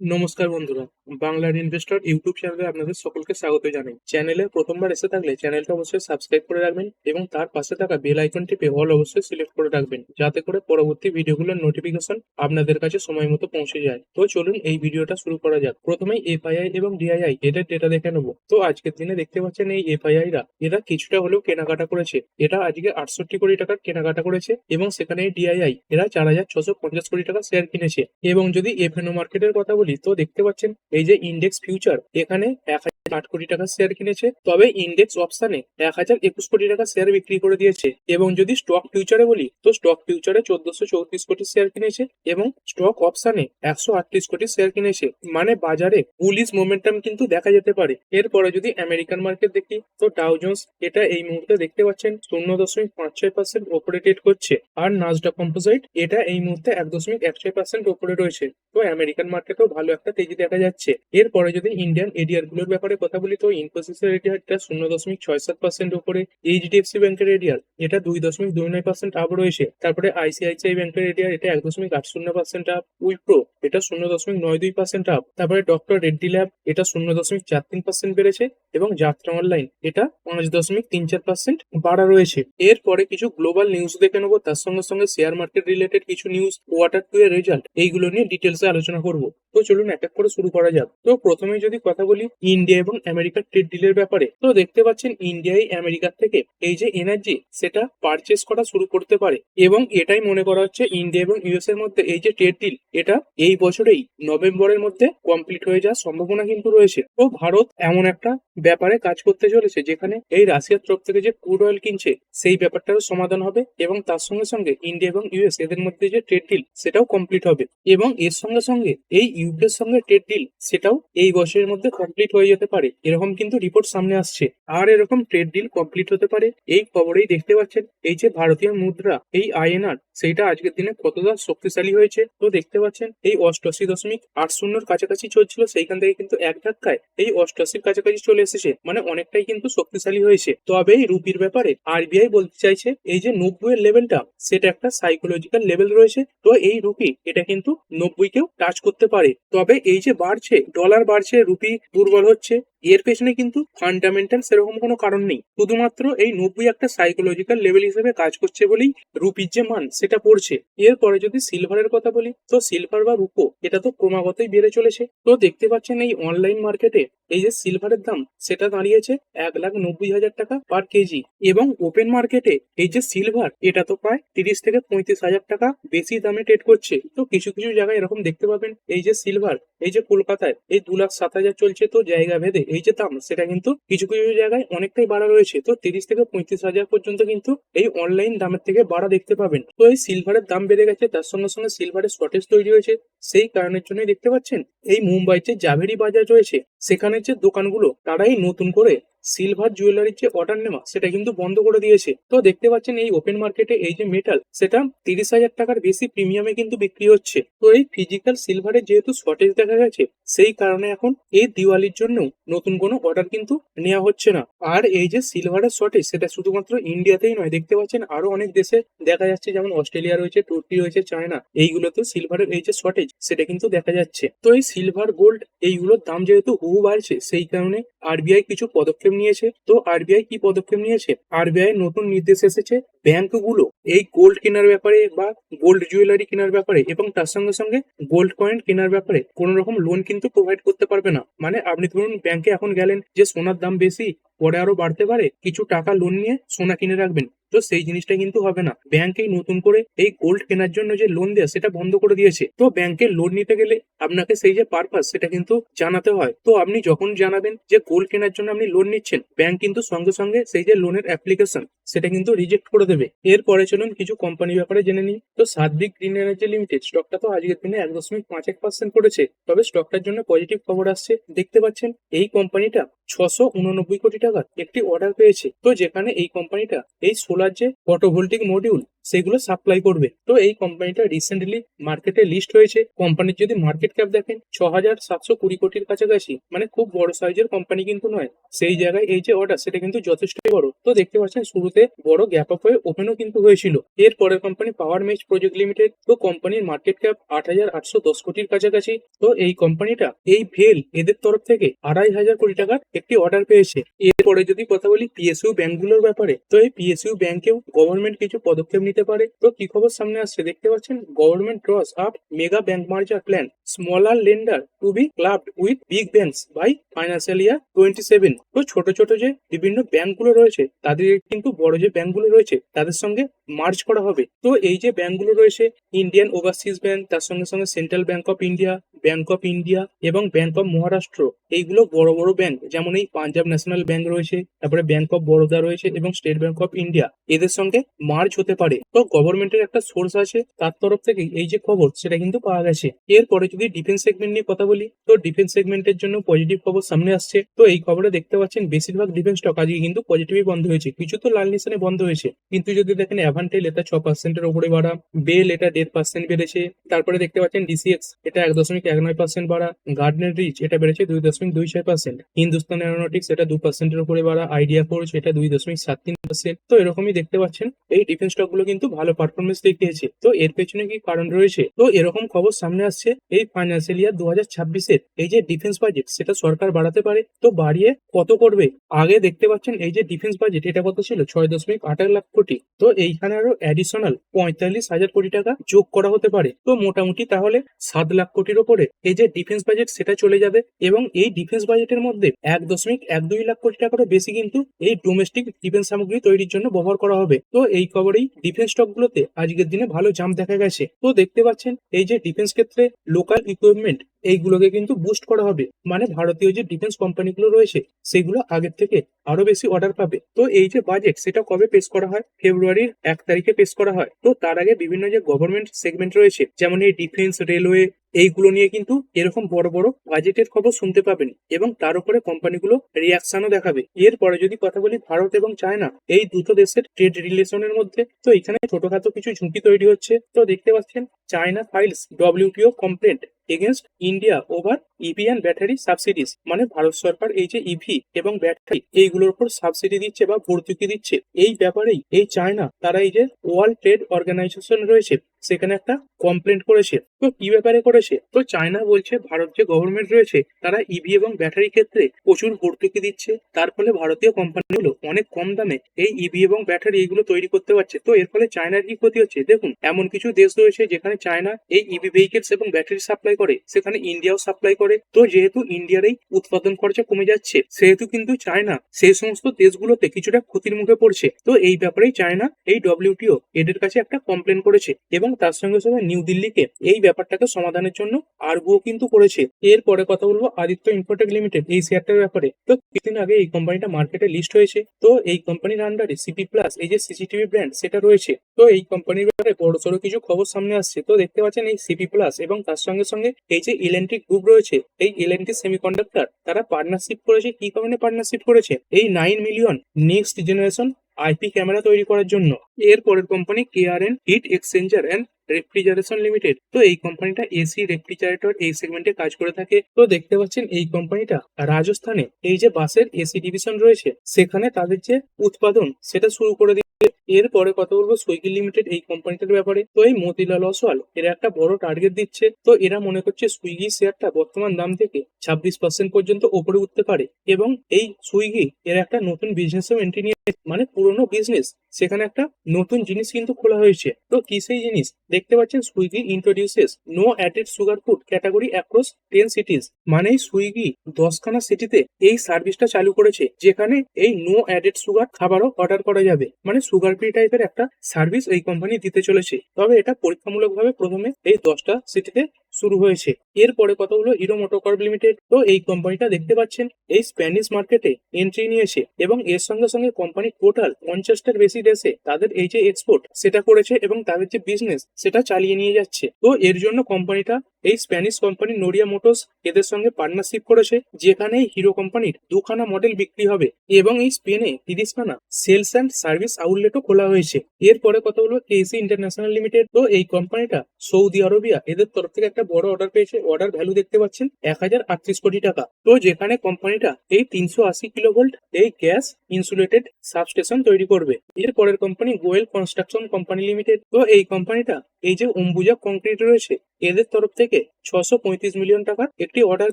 নমস্কার বন্ধুরা, বাংলার ইনভেস্টর ইউটিউব চ্যানেলে আপনাদের সকলকে স্বাগত জানাই। চ্যানেলে প্রথমবার এসে থাকলে চ্যানেলটা অবশ্যই সাবস্ক্রাইব করে রাখবেন এবং তার পাশে থাকা বেল আইকন টিপে অল অবশ্যই সিলেক্ট করে রাখবেন, যাতে করে পরবর্তী ভিডিওগুলোর নোটিফিকেশন আপনাদের কাছে সময় মতো পৌঁছে যায়। তো চলুন এই ভিডিওটা শুরু করা যাক। প্রথমেই এফআইআই এবং ডিআইআই, এদের ডেটা দেখে নেব। তো আজকের দিনে দেখতে পাচ্ছেন এই এফআইআই রা এরা কিছুটা হলেও কেনাকাটা করেছে। এটা আজকে আটষট্টি কোটি টাকার কেনাকাটা করেছে এবং সেখানে ডিআইআই, এরা চার হাজার ছশো পঞ্চাশ কোটি টাকা শেয়ার কিনেছে। এবং যদি এফএনও মার্কেটের কথা বলি, তো দেখতে পাচ্ছেন, এই যে ইন্ডেক্স ফিউচার এখানে এক হাজার আট কোটি টাকা শেয়ার কিনেছে, তবে ইন্ডেক্স অপশনে এক হাজার একুশ কোটি টাকা শেয়ার বিক্রি করে দিয়েছে। এবং যদি স্টক ফিউচারে বলি, তো স্টক ফিউচারে চোদ্দশো চৌত্রিশ কোটি শেয়ার কিনেছে এবং স্টক অপশনে একশো আটত্রিশ কোটি শেয়ার কিনেছে। মানে বাজারে বুলিশ মোমেন্টাম কিন্তু দেখা যেতে পারে। এরপরে যদি আমেরিকান মার্কেট দেখি, তো ডাউ জোন্স এটা এই মুহূর্তে দেখতে পাচ্ছেন, শূন্য দশমিক পাঁচ ছয় পার্সেন্ট ওপরে ট্রেড করছে। আর নাজডা কম্পোজাইট এটা এই মুহূর্তে এক দশমিক এক ছয় পার্সেন্ট ওপরে রয়েছে। তো আমেরিকান মার্কেটেও ভালো একটা তেজি দেখা যাচ্ছে। এরপরে যদি ইন্ডিয়ান এডিআরগুলোর ব্যাপারে কথা বলি, তো ইনফোসিসের এডিআরটা শূন্য দশমিক ছয় সাত পার্সেন্ট উপরে এইচডিএফসি ব্যাংকের এডিআর এটা দুই দশমিক দুই নয় পার্সেন্ট আপ রয়েছে। তারপরে আইসিআইসিআই ব্যাংকের এডিআর এটা এক দশমিক আট শূন্য পার্সেন্ট আপ উইপ্রো এটা শূন্য দশমিক নয় দুই পার্সেন্ট আপ তারপরে ডক্টর রেড্ডি ল্যাব এটা শূন্য দশমিক চার তিন পার্সেন্ট বেড়েছে। এবং যাত্রা অনলাইন এটা পাঁচ দশমিক তিন চার পার্সেন্ট বাড়া রয়েছে। এরপরে কিছু গ্লোবাল নিউজ দেখে নেব, তার সঙ্গে সঙ্গে শেয়ার মার্কেট রিলেটেড কিছু নিউজ কোয়ার্টার টু এর রেজাল্ট এইগুলো নিয়ে ডিটেলসে আলোচনা করব। তো চলুন এক এক করে শুরু করা যাক। তো প্রথমে যদি কথা বলি ইন্ডিয়া এবং আমেরিকার ট্রেড ডিলের ব্যাপারে, তো দেখতে পাচ্ছেন ইন্ডিয়াই আমেরিকার থেকে এই যে এনার্জি সেটা পারচেস করা শুরু করতে পারে। এবং এটাই মনে করা হচ্ছে ইন্ডিয়া এবং ইউএস এর মধ্যে এই যে ট্রেড ডিল এটা এই বছরেই নভেম্বরের মধ্যে কমপ্লিট হয়ে যাওয়ার সম্ভাবনা কিন্তু রয়েছে। তো ভারত এমন একটা ব্যাপারে কাজ করতে চলেছে, যেখানে এই রাশিয়ার তরফ থেকে যে ক্রুড অয়েল কিনছে, সেই ব্যাপারটারও সমাধান হবে এবং তার সঙ্গে সঙ্গে ইন্ডিয়া এবং ইউএস এদের মধ্যে যে ট্রেড ডিল সেটাও কমপ্লিট হবে। এবং এর সঙ্গে সঙ্গে এই ইউকের সঙ্গে ট্রেড ডিল সেটাও এই বছরের মধ্যে কমপ্লিট হয়ে যেতে পারে। এরকম কিন্তু রিপোর্ট সামনে আসছে। আর এরকম ট্রেড ডিল কমপ্লিট হতে পারে, এই খবরেই দেখতে পাচ্ছেন এই যে ভারতীয় মুদ্রা, এই আইএনআর সেইটা আজকের দিনে কতটা শক্তিশালী হয়েছে তো দেখতে পাচ্ছেন, এই অষ্টআশি দশমিক আট শূন্যর কাছাকাছি চলছিল, সেইখান থেকে কিন্তু এক ধাক্কায় এই অষ্টআশির কাছাকাছি চলে এসেছে মানে অনেকটাই কিন্তু শক্তিশালী হয়েছে। তবে এই রুপির ব্যাপারে আরবিআই বলতে চাইছে, এই যে নব্বই এর লেভেলটা সেটা একটা সাইকোলজিক্যাল লেভেল রয়েছে, তো এই রুপি, এটা কিন্তু নব্বইকেও টাচ করতে পারে। তবে এই যে বাড়ছে ডলার বাড়ছে রুপি দুর্বল হচ্ছে এর পেছনে কিন্তু ফান্ডামেন্টাল সেরকম কোনো কারণ নেই। শুধুমাত্র এই নব্বই একটা সাইকোলজিক্যাল লেভেল হিসেবে কাজ করছে বলেই রুপির যে মান, সেটা পড়ছে। এরপরে যদি সিলভারের কথা বলি, তো সিলভার বা রুপো, এটা তো ক্রমাগতই বেড়ে চলেছে। তো দেখতে পাচ্ছেন এই অনলাইন মার্কেটে এই যে সিলভারের দাম, সেটা দাঁড়িয়েছে এক লাখ নব্বই হাজার টাকা পার কেজি এবং ওপেন মার্কেটে এই যে সিলভার এটা তো প্রায় তিরিশ থেকে পঁয়ত্রিশ হাজার টাকা বেশি দামে ট্রেড করছে। তো কিছু কিছু জায়গায় এরকম দেখতে পাবেন, এই যে সিলভার এই যে কলকাতায়, এই দু লাখ সাত হাজার চলছে তো জায়গা ভেদে এই যে দাম, সেটা কিন্তু কিছু কিছু জায়গায় অনেকটাই বাড়া রয়েছে। তো তিরিশ থেকে পঁয়ত্রিশ হাজার পর্যন্ত কিন্তু এই অনলাইন দামের থেকে বাড়া দেখতে পাবেন। তো এই সিলভারের দাম বেড়ে গেছে, তার সঙ্গে সঙ্গে সিলভারের শর্টেজ তৈরি হয়েছে। সেই কারণের জন্যই দেখতে পাচ্ছেন, এই মুম্বাইতে জাভেরি বাজার রয়েছে। সেখানে যে দোকানগুলো, তারাই নতুন করে সিলভার জুয়েলারির যে অর্ডার নেওয়া, সেটা কিন্তু বন্ধ করে দিয়েছে। তো দেখতে পাচ্ছেন এই ওপেন মার্কেটে এই যে মেটাল সেটা তিরিশ হাজার টাকার বেশি প্রিমিয়ামে কিন্তু বিক্রি হচ্ছে। তো এই ফিজিক্যাল সিলভারের যেহেতু শর্টেজ দেখা গেছে, সেই কারণে এখন এই দিওয়ালির জন্য নতুন কোনো অর্ডার কিন্তু নেওয়া হচ্ছে না। আর এই যে সিলভারের শর্টেজ সেটা শুধুমাত্র ইন্ডিয়াতেই নয়, দেখতে পাচ্ছেন আরও অনেক দেশে দেখা যাচ্ছে, যেমন অস্ট্রেলিয়া রয়েছে তুর্কি রয়েছে চায়না এইগুলোতে সিলভারের এই যে শর্টেজ সেটা কিন্তু দেখা যাচ্ছে। তো এই সিলভার গোল্ড এইগুলোর দাম যেহেতু হু বাড়ছে, সেই কারণে আরবিআই কিছু পদক্ষেপ নিয়েছে? তো আরবিআই কি পদক্ষেপ নিয়েছে? আরবিআই নতুন নির্দেশ এসেছে ব্যাংকগুলো। এই গোল্ড কেনার ব্যাপারে বা গোল্ড জুয়েলারি কেনার ব্যাপারে এবং তার সঙ্গে সঙ্গে গোল্ড কয়েন কেনার ব্যাপারে কোন রকম লোন কিন্তু প্রোভাইড করতে পারবে না। মানে আপনি ধরুন ব্যাংকে এখন গেলেন যে সোনার দাম বেশি, পরে আরও বাড়তে পারে, কিছু টাকা লোন নিয়ে সোনা কিনে রাখবেন। তো সেই জিনিসটা কিন্তু হবে না। ব্যাংকেই নতুন করে এই গোল্ড কেনার জন্য যে লোন দেয়, সেটা বন্ধ করে দিয়েছে। তো ব্যাংকে লোন নিতে গেলে আপনাকে সেই যে পারপাস সেটা কিন্তু জানাতে হয়। তো আপনি যখন জানাবেন যে গোল্ড কেনার জন্য আপনি লোন নিচ্ছেন ব্যাংক কিন্তু সঙ্গে সঙ্গে সেই যে লোনের অ্যাপ্লিকেশন সেটা কিন্তু রিজেক্ট করে দেবে। এরপরে চলুন কিছু কোম্পানি ব্যাপারে জেনে নিই। তো সাদ্রিক গ্রিন এনার্জি লিমিটেড স্টকটা তো আজকের দিনে এক দশমিক পাঁচ এক পার্সেন্ট করেছে। তবে স্টকটার জন্য পজিটিভ খবর আসছে। দেখতে পাচ্ছেন, এই কোম্পানিটা ছশো উননব্বই কোটি টাকার একটি অর্ডার পেয়েছে। তো যেখানে এই কোম্পানিটা এই সোলার আছে ফটোভোল্টিক মডিউল সেগুলো সাপ্লাই করবে। তো এই কোম্পানিটা রিসেন্টলি মার্কেটে লিস্ট হয়েছে। কোম্পানির যদি মার্কেট ক্যাপ দেখেন ছ হাজার সাতশো কুড়ি কোটির কাছাকাছি মানে খুব বড় সাইজের কোম্পানি কিন্তু নয়। সেই জায়গায় এই যে অর্ডার সেটা কিন্তু যথেষ্টই বড়। তো দেখতে পাচ্ছেন, শুরুতে বড় গ্যাপ আপ হয়ে ওপেনও কিন্তু হয়েছিল। এর পরের company power mech project limited তো কোম্পানির মার্কেট ক্যাপ আট হাজার আটশো দশ কোটির কাছাকাছি। তো এই কোম্পানিটা এই ভেল এদের তরফ থেকে আড়াই হাজার কোটি টাকার একটি অর্ডার পেয়েছে। এরপরে যদি কথা বলি পিএসইউ ব্যাংকগুলোর ব্যাপারে, তো এই পিএসইউ ব্যাংকেও গভর্নমেন্ট কিছু পদক্ষেপ নিতে পারে? তো কি খবর সামনে আসছে? দেখতে পাচ্ছেন? Government draws up mega bank merger plan smaller lender to be clubbed with big banks by financial year twenty seven তো ছোট ছোট যে বিভিন্ন ব্যাংকগুলো রয়েছে, তাদের কিন্তু বড় যে ব্যাংকগুলো রয়েছে, তাদের সঙ্গে মার্জ করা হবে। তো এই যে ব্যাংকগুলো রয়েছে ইন্ডিয়ান ওভারসিজ ব্যাংক তার সঙ্গে সঙ্গে central bank of India bank of India এবং ব্যাংক অফ মহারাষ্ট্র এইগুলো বড় বড় ব্যাংক যেমন এই পাঞ্জাব ন্যাশনাল ব্যাংক রয়েছে, তারপরে ব্যাংক অফ বরোদা রয়েছে এবং স্টেট ব্যাংক অফ ইন্ডিয়া এদের সঙ্গে মার্জ হতে পারে। তো গভর্নমেন্টের একটা সোর্স আছে, তার তরফ থেকে এই যে খবর, সেটা কিন্তু পাওয়া গেছে। এরপরে যদি ডিফেন্স সেগমেন্ট নিয়ে কথা বলি, তো ডিফেন্স সেগমেন্টের জন্য পজিটিভ খবর সামনে আসছে। তো এই খবরে দেখতে পাচ্ছেন, বেশিরভাগ ডিফেন্স স্টক আজকে কিন্তু পজিটিভই বন্ধ হয়েছে। কিছু তো লাল নিশানে বন্ধ হয়েছে। কিন্তু যদি দেখেন অ্যাভান্টেল এটা ছ পার্সেন্টের উপরে বাড়া বেল এটা দেড় পার্সেন্ট বেড়েছে। তারপরে দেখতে পাচ্ছেন ডিসিএক্স এটা এক দশমিক এক নয় পার্সেন্ট বাড়া গার্ডনের রিচ এটা বেড়েছে দুই দশমিক দুই ছয় পার্সেন্ট হিন্দুস্তান অ্যারোনটিক্স এটা দু পার্সেন্টের উপরে বাড়া আইডিয়া ফোর্স এটা দুই দশমিক সাত তিন পার্সেন্ট তো এরকমই দেখতে পাচ্ছেন, এই ডিফেন্স স্টকগুলো কিন্তু ভালো পারফরমেন্স দেখিয়েছে। তো এর পেছনে কি কারণ রয়েছে? তো এরকম খবর সামনে আসছে, এই ফাইন্যান্সিয়াল ইয়ার দু হাজার ছাব্বিশের এই যে ডিফেন্স বাজেট সেটা সরকার বাড়াতে পারে, তো বাড়িয়ে কত করবে? আগে দেখতে পাচ্ছেন এই যে ডিফেন্স বাজেট এটা কত ছিল? ছয় দশমিক আঠারো লাখ কোটি। তো এইখানে আরও অ্যাডিশনাল পঁয়তাল্লিশ হাজার কোটি টাকা যোগ করা হতে পারে। তো মোটামুটি তাহলে সাত লাখ কোটির ওপরে এই যে ডিফেন্স বাজেট সেটা চলে যাবে এবং এই ডিফেন্স বাজেটের মধ্যে এক দশমিক এক দুই লাখ কোটি টাকারও বেশি কিন্তু এই ডোমেস্টিক ডিফেন্স সামগ্রী তৈরির জন্য ব্যবহার করা হবে। তো এই খবরেই ডিফেন্স স্টক গুলোতে আজকের দিনে ভালো জাম্প দেখা গেছে। তো দেখতে পাচ্ছেন এই যে ডিফেন্স ক্ষেত্রে লোকাল ইকুইপমেন্ট এইগুলোকে কিন্তু বুস্ট করা হবে। মানে ভারতীয় যে ডিফেন্স কোম্পানিগুলো রয়েছে সেগুলো আগের থেকে আরও বেশি অর্ডার পাবে। তো এই যে বাজেট সেটা কবে পেশ করা হয়? ফেব্রুয়ারির এক তারিখে পেশ করা হয়। তো তার আগে বিভিন্ন যে গভর্নমেন্ট সেগমেন্ট রয়েছে, যেমন এই ডিফেন্স রেলওয়ে এইগুলো নিয়ে কিন্তু এরকম বড় বড় বাজেটের খবর শুনতে পাবেন এবং তার উপরে কোম্পানিগুলো রিয়াকশনও দেখাবে। এরপরে যদি কথা বলি ভারত এবং চায়না, এই দুটো দেশের ট্রেড রিলেশনের মধ্যে, তো এখানে ছোটখাটো কিছু ঝুঁকি তৈরি হচ্ছে। তো দেখতে পাচ্ছেন, China files WTO complaint against India over EV and battery subsidies মানে ভারত সরকার এই যে ইভি এবং ব্যাটারি এইগুলোর উপর সাবসিডি দিচ্ছে বা ভর্তুকি দিচ্ছে। এই ব্যাপারেই এই চায়না, তারা এই যে ওয়ার্ল্ড ট্রেড অর্গানাইজেশন রয়েছে সেখানে একটা কমপ্লেন করেছে। তো কি ব্যাপারে করেছে? তো চায়না বলছে, ভারত যে গভর্নমেন্ট রয়েছে, তারা ইভি এবং ব্যাটারি ক্ষেত্রে প্রচুর ভর্তুকি দিচ্ছে। তার ফলে ভারতীয় কোম্পানিগুলো অনেক কম দামে এই ইভি এবং ব্যাটারি এইগুলো তৈরি করতে পারছে। তো এর ফলে চায়নার কি ক্ষতি হচ্ছে? দেখুন, এমন কিছু দেশ রয়েছে যেখানে চায়না এই ইভি ভেহিকেলস এবং ব্যাটারি সাপ্লাই করে, সেখানে ইন্ডিয়াও সাপ্লাই করে। তো যেহেতু ইন্ডিয়ার এই উৎপাদন খরচা কমে যাচ্ছে, সেহেতু কিন্তু চায়না সেই সমস্ত দেশগুলোতে কিছুটা ক্ষতির মুখে পড়ছে। তো এই ব্যাপারেই চায়না এই ডব্লিউটিও এদের কাছে একটা কমপ্লেন করেছে এবং তার সঙ্গে সঙ্গে নিউ দিল্লিকে এই ব্যাপারটাকে সমাধানের জন্য আর্গুও কিন্তু করেছে। এরপরে কথা বলব আদিত্য ইনফোটেক লিমিটেড এই শেয়ারটার ব্যাপারে। তো কিছুদিন আগে এই কোম্পানিটা মার্কেটে লিস্ট হয়েছে। তো এই কোম্পানির আন্ডারে সিপি প্লাস এই যে সিসিটিভি ব্র্যান্ড সেটা রয়েছে। তো এই কোম্পানির ব্যাপারে বড় সড়ো কিছু খবর সামনে আসছে। তো দেখতে পাচ্ছেন এই সিপি প্লাস এবং তার সঙ্গে সঙ্গে এই যে ইলেকট্রিক গ্রুপ রয়েছে, এই ইলেকট্রিক সেমিকন্ডাক্টর তারা পার্টনারশিপ করেছে। কি কারণে পার্টনারশিপ করেছে? এই nine million next generation IP camera তৈরি করার জন্য। এর পরের company KRN heat exchanger and refrigeration limited তো এই কোম্পানিটা এসি রেফ্রিজারেটর এই সেগমেন্টে কাজ করে থাকে। তো দেখতে পাচ্ছেন এই কোম্পানিটা রাজস্থানে। এই যে বাসের এসি ডিভিশন রয়েছে, সেখানে তাদের যে উৎপাদন, সেটা শুরু করে দিচ্ছে এরপরে কথা বলব সুইগি লিমিটেড এই কোম্পানিটার ব্যাপারে। তো এই মতিলাল অসওয়াল এরা একটা বড় টার্গেট দিচ্ছে। তো এরা মনে করছে সুইগি শেয়ারটা বর্তমান দাম থেকে ছাব্বিশ পার্সেন্ট পর্যন্ত ওপরে উঠতে পারে। এবং এই সুইগি এর একটা নতুন বিজনেসও এন্ট্রি নিয়ে মানে পুরোনো বিজনেস সেখানে একটা নতুন জিনিস কিন্তু খোলা হয়েছে। তো কি সেই জিনিস? দেখতে পাচ্ছেন Swiggy introduces no added sugar food category across ten cities মানে সুইগি দশখানা সিটিতে এই সার্ভিসটা চালু করেছে, যেখানে এই নো অ্যাডেড সুগার খাবারও অর্ডার করা যাবে। মানে সুগার ফ্রি টাইপের একটা সার্ভিস এই কোম্পানি দিতে চলেছে। তবে এটা পরীক্ষামূলকভাবে প্রথমে এই দশটা সিটিতে শুরু হয়েছে। এরপরে কথা হলো হিরো মোটোকর্প লিমিটেড তো এই কোম্পানিটা দেখতে পাচ্ছেন, এই স্প্যানিশ মার্কেটে এন্ট্রি নিয়েছে এবং এর সঙ্গে সঙ্গে কোম্পানি টোটাল পঞ্চাশটার বেশি দেশে তাদের এই যে এক্সপোর্ট সেটা করেছে এবং তাদের যে বিজনেস সেটা চালিয়ে নিয়ে যাচ্ছে। তো এর জন্য কোম্পানিটা এই স্প্যানিশ কোম্পানি নোরিয়া মোটরস এদের সঙ্গে পার্টনারশিপ করেছে যেখানে হিরো কোম্পানির দুখানা মডেল বিক্রি হবে এবং এই স্পেনে তিরিশখানা সেলস অ্যান্ড সার্ভিস আউটলেটও খোলা হয়েছে। এরপরে কথা হলো কেসি ইন্টারন্যাশনাল লিমিটেড তো এই কোম্পানিটা সৌদি আরবিয়া এদের তরফ থেকে একটা বড় অর্ডার পেয়েছে অর্ডার ভ্যালু দেখতে পাচ্ছেন এক হাজার আটত্রিশ কোটি টাকা। তো যেখানে কোম্পানিটা এই তিনশো আশি কিলো ভোল্ট এই গ্যাস ইনসুলেটেড সাবস্টেশন তৈরি করবে। এর পরের company Goel construction company limited তো এই কোম্পানিটা এই যে অম্বুজা কংক্রিট রয়েছে, এদের তরফ থেকে ছশো পঁয়ত্রিশ মিলিয়ন টাকার একটি অর্ডার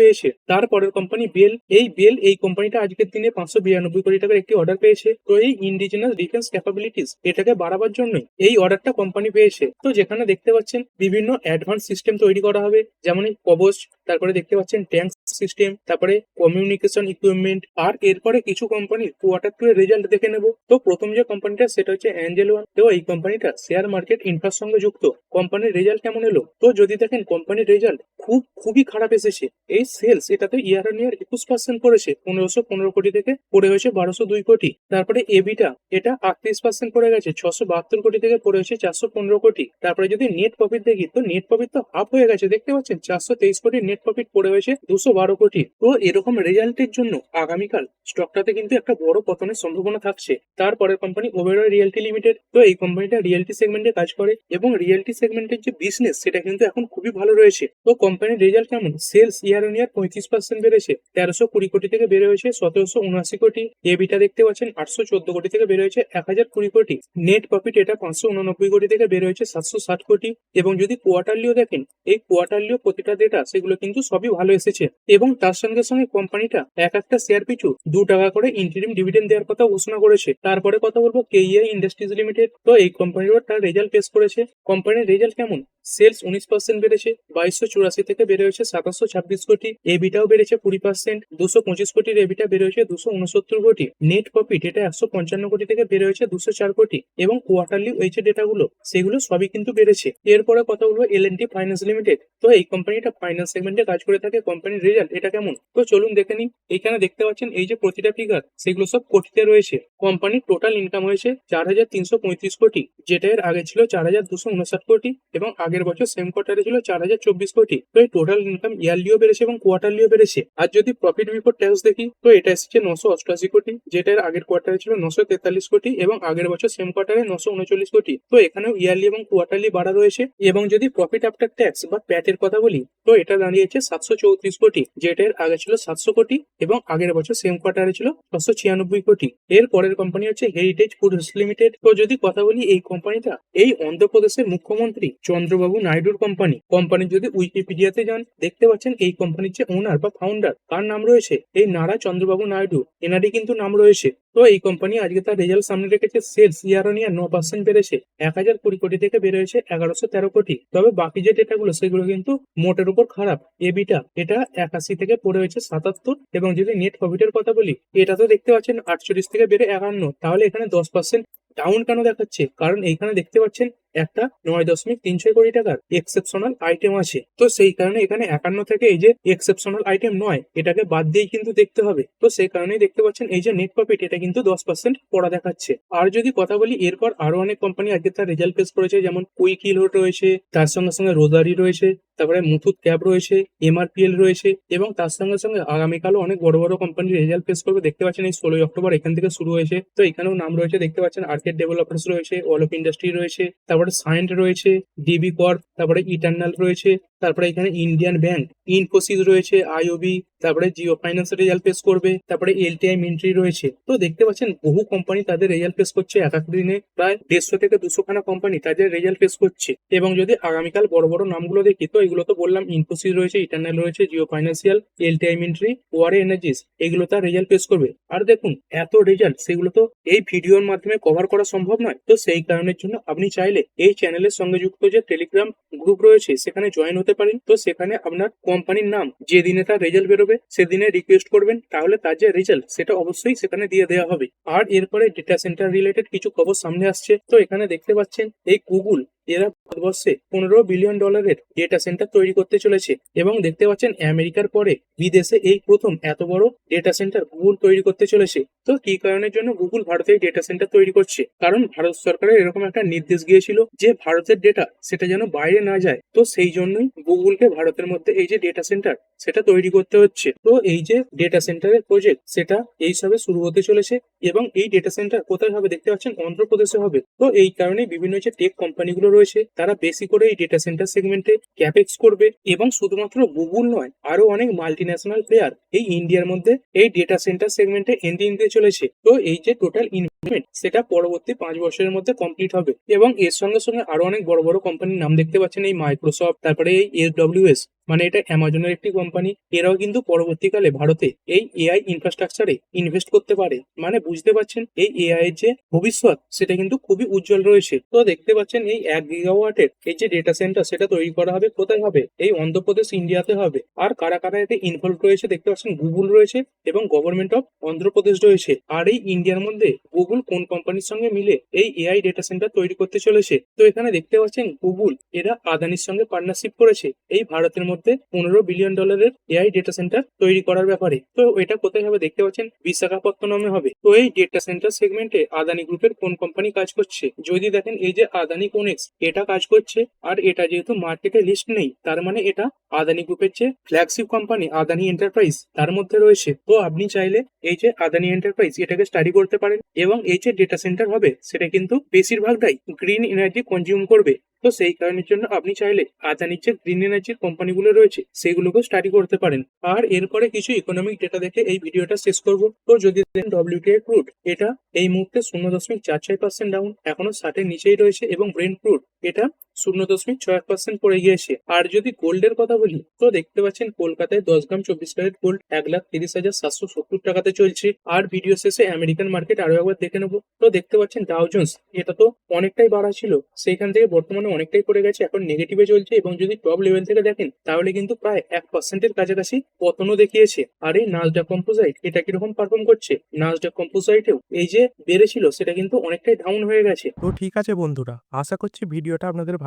পেয়েছে। তারপরের কোম্পানি বেল এই বেল এই কোম্পানিটা আজকের দিনে পাঁচশো বিরানব্বই কোটি টাকার একটি অর্ডার পেয়েছে। তো এই ইন্ডিজিনাস ডিফেন্স ক্যাপাবিলিটিস এটাকে বাড়াবার জন্যই এই অর্ডারটা কোম্পানি পেয়েছে। তো যেখানে দেখতে পাচ্ছেন, বিভিন্ন অ্যাডভান্স সিস্টেম তৈরি করা হবে। যেমন কবচ তারপরে দেখতে পাচ্ছেন ট্যাঙ্ক সিস্টেম তারপরে কমিউনিকেশন ইকুইপমেন্ট আর এরপরে কিছু কোম্পানির কোয়ার্টার টু এর রেজাল্ট দেখে নেব। তো প্রথম যে কোম্পানিটা সেটা হচ্ছে অ্যাঞ্জেল ওয়ান তো এই কোম্পানিটা শেয়ার মার্কেট ইনফ্রার সঙ্গে যুক্ত। কোম্পানির রেজাল্ট কেমন এলো? তো যদি দেখেন কোম্পানির রেজাল্ট খুব, খুবই খারাপ এসেছে। এই সেলস এটাতে ইয়ার অন ইয়ার একুশ পার্সেন্ট পড়েছে পনেরোশো পনেরো কোটি থেকে পড়ে হয়েছে বারোশো দুই কোটি। তারপরে এবিটা এটা আটত্রিশ পার্সেন্ট পড়ে গেছে, ছশো বাহাত্তর কোটি থেকে পড়ে হয়েছে চারশো পনেরো কোটি। তারপরে যদি নেট প্রফিট দেখি, তো নেট প্রফিট তো হাফ হয়ে গেছে। দেখতে পাচ্ছেন, চারশো তেইশ কোটি নেট প্রফিট পড়ে হয়েছে দুশো বারো কোটি। তো এরকম রেজাল্টের জন্য আগামীকাল স্টকটাতে কিন্তু একটা বড় পতনের সম্ভাবনা থাকছে। তারপরের কোম্পানি ওবেরয় রিয়েলটি লিমিটেড তো এই কোম্পানিটা রিয়েলটি সেগমেন্টে কাজ করে এবং রিয়েলটি সেগমেন্টের যে বিজনেস সেটা কিন্তু এখন খুবই ভালো রয়েছে। তো কোম্পানির রেজাল্ট কেমন? সেলস ইয়ার অন ইয়ার পঁয়ত্রিশ পার্সেন্ট বেড়েছে, তেরোশো কুড়ি কোটি থেকে বেড়ে হয়েছে সতেরোশো উনআশি কোটি। এবিটা দেখতে পাচ্ছেন আটশো চোদ্দ কোটি থেকে বেড়ে হয়েছে এক হাজার কুড়ি কোটি। নেট প্রফিট এটা পাঁচশো উননব্বই কোটি থেকে বেড়ে হয়েছে সাতশো ষাট কোটি। এবং যদি কোয়ার্টারলিও দেখেন, এই কোয়ার্টারলিও প্রতিটা ডেটা সেগুলো কিন্তু সবই ভালো এসেছে। এবং তার সঙ্গে সঙ্গে কোম্পানিটা এক একটা শেয়ার পিছু দু টাকা করে ইন্টারিম ডিভিডেন্ড দেওয়ার কথা ঘোষণা করেছে। তারপরে কথা বলব কেইয়া ইন্ডাস্ট্রিজ লিমিটেড তো এই কোম্পানির তার রেজাল্ট পেশ করেছে। কোম্পানির রেজাল্ট কেমন? সেলস উনিশ পার্সেন্ট বেড়েছে, বাইশশো চুরাশি থেকে বেড়ে হয়েছে সাতাশশো ছাব্বিশ কোটি। এবিটাও বেড়েছে কুড়ি পার্সেন্ট দুশো পঁচিশ কোটির এবিটা বেড়ে হয়েছে দুশো উনসত্তর কোটি। নেট প্রফিট এটা একশো পঞ্চান্ন কোটি থেকে বেড়ে হয়েছে দুশো চার কোটি। এবং কোয়ার্টারলি এই যে ডেটাগুলো সেগুলো সবই কিন্তু বেড়েছে। এরপরে কথা বলব L and T finance limited তো এই কোম্পানিটা ফাইন্যান্স সেগমেন্টে কাজ করে থাকে কোম্পানির রেজাল্ট এটা কেমন? তো চলুন দেখে নিন এখানে দেখতে পাচ্ছেন এই যে প্রতিটা ফিগার সেগুলো সব কোটিতে রয়েছে। কোম্পানির টোটাল ইনকাম হয়েছে চার হাজার তিনশো পঁয়ত্রিশ কোটি, যেটা এর আগে ছিল চার হাজার দুশো উনষাট কোটি। এবং আগের বছর সেম কোয়ার্টারে ছিল চার হাজার চব্বিশ কোটি। তো এই টোটাল ইনকাম ইয়ারলিও বেড়েছে এবং কোয়ার্টারলিও বেড়েছে। আর যদি প্রফিট বিফোর ট্যাক্স দেখি, তো এটা এসেছে নশো অষ্টআশি কোটি, যেটা এর আগের কোয়ার্টারে ছিল নশো তেতাল্লিশ কোটি এবং আগের বছর সেম কোয়ার্টারে নশো উনচল্লিশ কোটি। তো এখানেও ইয়ারলি এবং কোয়ার্টারলি বাড়া রয়েছে এবং যদি প্রফিট আফটার ট্যাক্স বা প্যাটের কথা বলি, তো এটা দাঁড়িয়েছে সাতশো চৌত্রিশ কোটি, যেটা এর আগে ছিল সাতশো কোটি এবং আগের বছর সেম কোয়ার্টারে ছিল ছশো ছিয়ানব্বই কোটি। এর পরের কোম্পানি হচ্ছে হেরিটেজ ফুডস লিমিটেড তো যদি কথা বলি এই কোম্পানিটা এই অন্ধ্রপ্রদেশের মুখ্যমন্ত্রী চন্দ্রবাবু নাইডুর কোম্পানি। কোম্পানি যদি উইকিপিডিয়াতে যান, দেখতে পাচ্ছেন এই কোম্পানির যে ওনার বা ফাউন্ডার কার নাম রয়েছে এই নারা চন্দ্রবাবু নাইডু। এনারই কিন্তু নাম রয়েছে। তো এই কোম্পানি আজকে তার রেজাল্ট সামনে রেখেছে। সেলস ইয়ার অন ইয়ার ন পার্সেন্ট বেড়েছে। এক হাজার কুড়ি কোটি থেকে বেড়ে হয়েছে এগারোশো তেরো কোটি। তবে বাকি যে ডেটাগুলো সেগুলো কিন্তু মোটের উপর খারাপ। এবিটা এটা একাশি থেকে পড়ে হয়েছে সাতাত্তর। এবং যদি নেট প্রফিটের কথা বলি, এটা তো দেখতে পাচ্ছেন আটচল্লিশ থেকে বেড়ে একান্ন। তাহলে এখানে দশ পার্সেন্ট ডাউন কেন দেখাচ্ছে? কারণ এইখানে দেখতে পাচ্ছেন একটা নয় দশমিক তিন ছয় কোটি টাকার এক্সেপশনাল আইটেম আছে। তো সেই কারণে এখানে একান্ন থেকে এই যে এক্সেপশনাল আইটেম নয়, এটাকে বাদ দিয়েই কিন্তু দেখতে হবে। তো সেই কারণেই দেখতে পাচ্ছেন এই যে নেট প্রফিট এটা কিন্তু দশ পার্সেন্ট পড়া দেখাচ্ছে। আর যদি কথা বলি, এরপর আরও অনেক কোম্পানি আজকে তার রেজাল্ট পেশ করেছে, যেমন কুইকিল রয়েছে, তার সঙ্গে সঙ্গে রোদারি রয়েছে, তারপরে মুথুট ক্যাব রয়েছে এমআরপিএল রয়েছে, এবং তার সঙ্গে সঙ্গে আগামীকালও অনেক বড় বড় কোম্পানির রেজাল্ট পেশ করবে। দেখতে পাচ্ছেন এই ষোলোই অক্টোবর এখান থেকে শুরু হয়েছে। তো এখানেও নাম রয়েছে, দেখতে পাচ্ছেন আর্কেড ডেভেলপার্স রয়েছে অলোক ইন্ডাস্ট্রি রয়েছে, তারপরে সায়েন্ট রয়েছে ডিবি কর তারপরে ইটার্নাল রয়েছে তারপরে এখানে ইন্ডিয়ান ব্যাংক ইনফোসিস রয়েছে আইওবি তারপরে জিও ফাইন্যান্স রেজাল্ট পেশ করবে, তারপরে এলটিআই মিন্ট্রি রয়েছে। তো দেখতে পাচ্ছেন, বহু কোম্পানি তাদের রেজাল্ট পেশ করছে, এক এক দিনে প্রায় দেড়শো থেকে দুশো খানা কোম্পানি তাদের রেজাল্ট পেশ করছে। এবং যদি আগামীকাল বড় বড় নামগুলো দেখি, তো এগুলো তো বললাম ইনফোসিস রয়েছে ইটার্নাল রয়েছে Jio financial LTI Mindtree Waaree energies এগুলো তার রেজাল্ট পেশ করবে। আর দেখুন, এত রেজাল্ট সেগুলো তো এই ভিডিওর মাধ্যমে কভার করা সম্ভব নয়। তো সেই কারণের জন্য আপনি চাইলে এই চ্যানেলের সঙ্গে যুক্ত যে টেলিগ্রাম গ্রুপ রয়েছে, সেখানে জয়েন হতে পারেন। তো সেখানে আপনার কোম্পানির নাম যে দিনে তার রেজাল্ট বেরোবে, সেদিনে রিকোয়েস্ট করবেন, তাহলে তার যে রেজাল্ট সেটা অবশ্যই সেখানে দিয়ে দেওয়া হবে। আর এরপরে ডেটা সেন্টার রিলেটেড কিছু খবর সামনে আসছে। তো এখানে দেখতে পাচ্ছেন, এই গুগল এরা ভারতবর্ষে পনেরো বিলিয়ন ডলারের ডেটা সেন্টার তৈরি করতে চলেছে এবং দেখতে পাচ্ছেন আমেরিকার পরে বিদেশে এই প্রথম এত বড় ডেটা সেন্টার গুগল তৈরি করতে চলেছে। তো কি কারণের জন্য গুগল ভারতে ডেটা সেন্টার তৈরি করছে? কারণ ভারত সরকারের এরকম একটা নির্দেশ গিয়েছিল যে ভারতের ডেটা সেটা যেন বাইরে না যায়। তো সেই জন্যই গুগলকে ভারতের মধ্যে এই যে ডেটা সেন্টার সেটা তৈরি করতে হচ্ছে। তো এই যে ডেটা সেন্টারের প্রজেক্ট সেটা এই সবে শুরু হতে চলেছে এবং এই ডেটা সেন্টার কোথায় হবে? দেখতে পাচ্ছেন অন্ধ্রপ্রদেশে হবে। তো এই কারণে বিভিন্ন যে টেক কোম্পানিগুলো রয়েছে, তারা বেশি করে এই ডেটা সেন্টার সেগমেন্টে ক্যাপেক্স করবে এবং শুধুমাত্র গুগল নয় আরও অনেক মাল্টি ন্যাশনাল প্লেয়ার এই ইন্ডিয়ার মধ্যে এই ডেটা সেন্টার সেগমেন্টে এন্ট্রি নিতে চলেছে। তো এই যে টোটাল ইনভেস্টমেন্ট সেটা পরবর্তী পাঁচ বছরের মধ্যে কমপ্লিট হবে। এবং এর সঙ্গে সঙ্গে আরও অনেক বড় বড় কোম্পানির নাম দেখতে পাচ্ছেন এই মাইক্রোসফট তারপরে এই এস মানে এটা অ্যামাজনের একটি কোম্পানি এরাও কিন্তু পরবর্তীকালে ভারতে এই এআই ইনফ্রাস্ট্রাকচারে ইনভেস্ট করতে পারে। মানে বুঝতে পারছেন, এই এআই এর যে ভবিষ্যৎ, সেটা কিন্তু খুবই উজ্জ্বল রয়েছে। তো দেখতে পাচ্ছেন, এই এক গিগাওয়াটের এই যে ডেটা সেন্টার সেটা তৈরি করা হবে কোথায় হবে? এই অন্ধ্রপ্রদেশ ইন্ডিয়াতে হবে। আর কারা কারা এতে ইনভলভ রয়েছে, দেখতে পাচ্ছেন গুগল রয়েছে এবং গভর্নমেন্ট অফ অন্ধ্রপ্রদেশ রয়েছে। আর এই ইন্ডিয়ার মধ্যে গুগল কোন কোম্পানির সঙ্গে মিলে এই এআই ডেটা সেন্টার তৈরি করতে চলেছে? তো এখানে দেখতে পাচ্ছেন গুগল এরা আদানির সঙ্গে পার্টনারশিপ করেছে। এই ভারতের মধ্যে পনেরো বিলিয়ন ডলারের এআই ডেটা সেন্টার তৈরি করার ব্যাপারে। তো এটা কোথায় হবে দেখতে পাচ্ছেন? বিশাখাপত্তনমে হবে। তো এই ডেটা সেন্টার সেগমেন্টে আদানি গ্রুপের কোন কোম্পানি কাজ করছে? যদি দেখেন, এই যে আদানি কোনেক্স এটা কাজ করছে, আর এটা যেহেতু মার্কেটে লিস্ট নেই, তার মানে এটা আদানি গ্রুপের যে ফ্ল্যাগশিপ কোম্পানি আদানি এন্টারপ্রাইজ তার মধ্যে রয়েছে। তো আপনি চাইলে এই যে আদানি এন্টারপ্রাইজ এটাকে স্টাডি করতে পারেন, এবং এই যে ডেটা সেন্টার হবে, সেটা কিন্তু বেশিরভাগটাই গ্রিন এনার্জি কনজিউম করবে। তো সেই কারণের জন্য আপনি চাইলে আদানির যে গ্রিন এনার্জির কোম্পানিগুলো রয়েছে, সেগুলোকেও স্টাডি করতে পারেন। আর এরপরে কিছু ইকোনমিক ডেটা দেখে এই ভিডিওটা শেষ করব। তো যদি ডব্লিউটিআই ক্রুড এটা এই মুহূর্তে শূন্য দশমিক চার ছয় পার্সেন্ট ডাউন এখনও ষাটের নিচেই রয়েছে এবং ব্রেন ক্রুড এটা শূন্য দশমিক ছয় এক পার্সেন্ট পড়ে গিয়েছে। আর যদি গোল্ডের কথা বলি, তো দেখতে পাচ্ছেন কলকাতায় দশ গ্রাম চব্বিশ ক্যারেট গোল্ড এক লাখ তিরিশ হাজার সাতশো সত্তর টাকাতে চলছে। আর ভিডিও শেষে আমেরিকান মার্কেট আরও একবার দেখে নেব। তো দেখতে পাচ্ছেন ডাউজন্স এটা তো অনেকটাই বাড়া ছিল। সেইখান থেকে বর্তমানে অনেকটাই পড়ে গেছে, এখন নেগেটিভে চলছে। এবং যদি টপ লেভেল থেকে দেখেন, তাহলে কিন্তু প্রায় এক পার্সেন্টের কাছাকাছি পতনও দেখিয়েছে। আর এই নাজডা কম্পোজাইট এটা কীরকম পারফর্ম করছে? নাজডা কম্পোজাইটেও এই যে বেড়েছিল, সেটা কিন্তু অনেকটাই ডাউন হয়ে গেছে। তো ঠিক আছে বন্ধুরা, আশা করছি ভিডিওটা আপনাদের